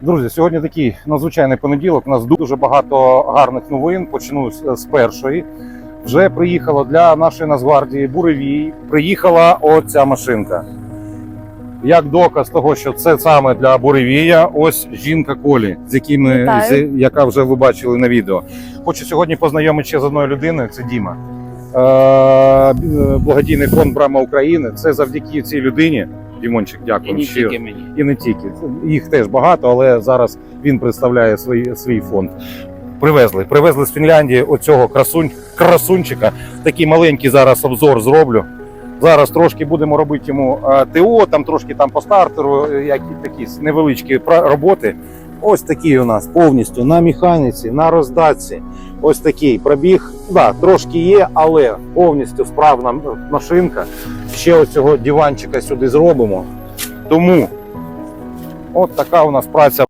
Друзі, сьогодні такий надзвичайний понеділок. У нас дуже багато гарних новин. Почну з першої. Вже приїхала для нашої Нацгвардії Буревій. Приїхала оця машинка. Як доказ того, що це саме для Буревія, ось жінка Колі, з якими з, яка вже ви бачили на відео. Хочу сьогодні познайомити ще з одною людиною. Це Діма. Е, благодійний фонд Брама України. Це завдяки цій людині. Дімончик, дякую. І не щиро. тільки мені. і не тільки. Їх теж багато, але зараз він представляє свій, свій фонд. Привезли. Привезли з Фінляндії оцього красунь, красунчика. Такий маленький зараз обзор зроблю. Зараз трошки будемо робити йому е, ТО, там трошки там по стартеру, е, які такі невеличкі роботи. Ось такий у нас повністю на механіці, на роздатці. Ось такий пробіг. Да, трошки є, але повністю справна машинка. Ще оцього диванчика сюди зробимо. Тому от така у нас праця